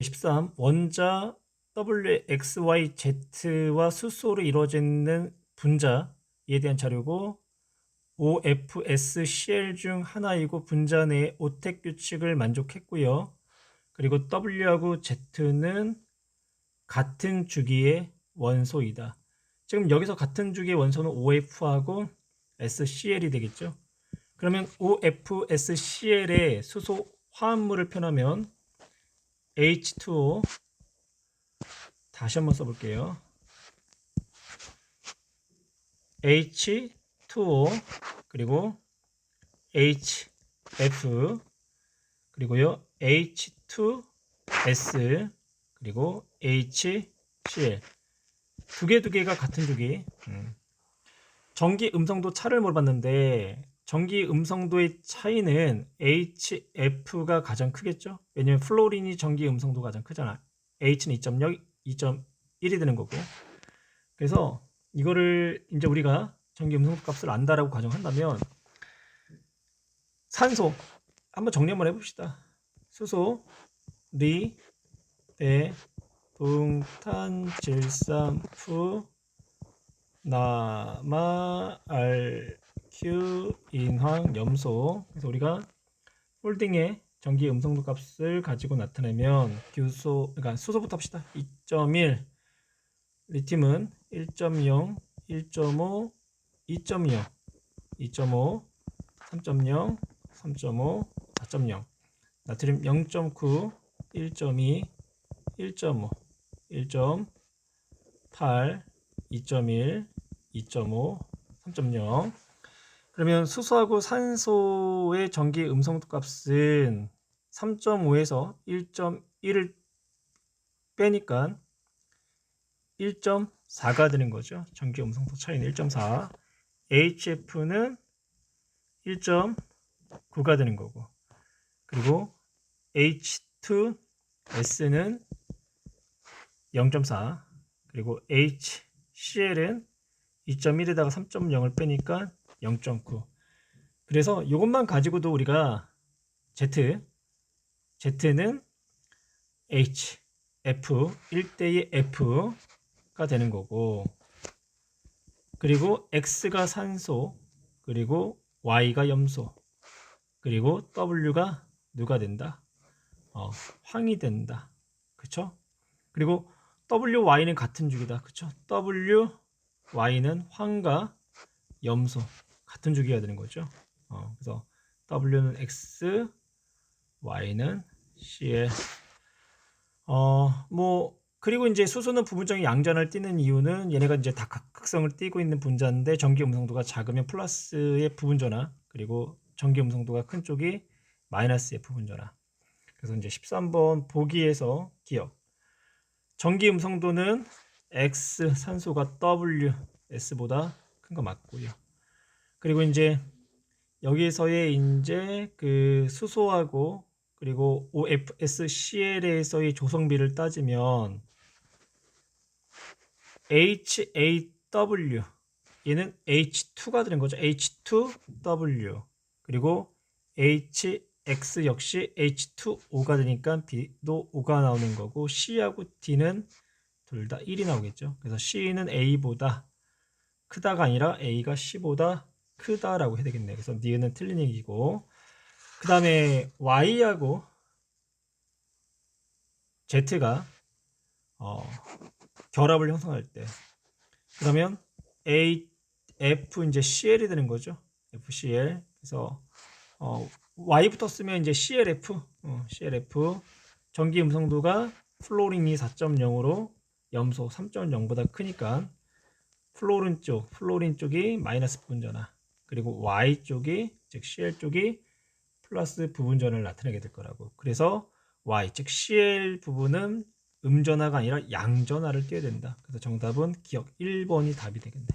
13. 원자 WXYZ와 수소로 이루어지는 분자에 대한 자료고 OFSCl 중 하나이고 분자 내의 오택 규칙을 만족했고요. 그리고 W하고 Z는 같은 주기의 원소이다. 지금 여기서 같은 주기의 원소는 OF하고 SCl이 되겠죠. 그러면 OFSCl의 수소 화합물을 표현하면 H2O 다시 한번 써볼게요. H2O 그리고 HF 그리고요 H2S 그리고 HCl 두 개 두 개가 같은 주기. 음. 전기 음성도 차를 물어봤는데 전기 음성도의 차이는 HF가 가장 크겠죠? 왜냐면 플로린이 전기 음성도가 가장 크잖아. H는 2.0, 2.1이 되는 거고. 그래서 이거를 이제 우리가 전기 음성도 값을 안다라고 가정한다면 산소 한번 정리 한번 해봅시다. 수소, 리, 배, 붕탄, 질산, 푸, 나마, 알, 큐, 인황, 염소. 그래서 우리가 홀딩의 전기 음성도 값을 가지고 나타내면 규소, 그러니까 수소부터 합시다. 2.1, 리튬은 1.0, 1.5, 2.0, 2.5, 3.0, 3.5, 4.0. 나트륨 0.9, 1.2, 1.5, 1.8, 2.1, 2.5, 3.0. 그러면 수소하고 산소의 전기 음성도 값은 3.5에서 1.1을 빼니까 1.4가 되는 거죠. 전기 음성도 차이는 1.4. HF는 1.9가 되는 거고. 그리고 H2S는 0.4. 그리고 HCl은 2.1에다가 3.0을 빼니까 0.9. 그래서 이것만 가지고도 우리가 Z, Z는 H, F, 1대2 F가 되는 거고, 그리고 X가 산소, 그리고 Y가 염소, 그리고 W가 누가 된다? 어, 황이 된다. 그쵸? 그리고 WY는 같은 주기다. 그쵸? WY는 황과 염소 같은 주기가 되는 거죠. 어, 그래서 W는 X, Y는 CL. 어, 뭐 그리고 이제 수소는 부분적인 양전을 띠는 이유는 얘네가 이제 다 각극성을 띠고 있는 분자인데 전기 음성도가 작으면 플러스의 부분전화 그리고 전기 음성도가 큰 쪽이 마이너스의 부분전화. 그래서 이제 13번 보기에서 기억. 전기 음성도는 X 산소가 W S보다 큰 거 맞고요. 그리고 이제 여기서의 이제 그 수소하고 그리고 OFSCl에서의 조성비를 따지면 HAW 얘는 H2가 되는 거죠. H2W 그리고 HX 역시 H2O가 되니까 B도 5가 나오는 거고 C하고 D는 둘 다 1이 나오겠죠. 그래서 C는 A보다 크다가 아니라 A가 C보다 크다라고 해야 되겠네요. 그래서 니은은 틀린 얘기고. 그 다음에 Y하고 Z가 어, 결합을 형성할 때. 그러면 A, F 이제 CL이 되는 거죠. FCL 그래서 어, Y부터 쓰면 이제 CLF 어, CLF 전기 음성도가 플로린이 4.0으로 염소 3.0보다 크니까 플로린 쪽, 플로린 쪽이 마이너스 부분전화 그리고 Y 쪽이 즉 CL 쪽이 플러스 부분전을 나타내게 될 거라고. 그래서 Y 즉 CL 부분은 음전화가 아니라 양전화를 띄어야 된다. 그래서 정답은 기억 1번이 답이 되겠네.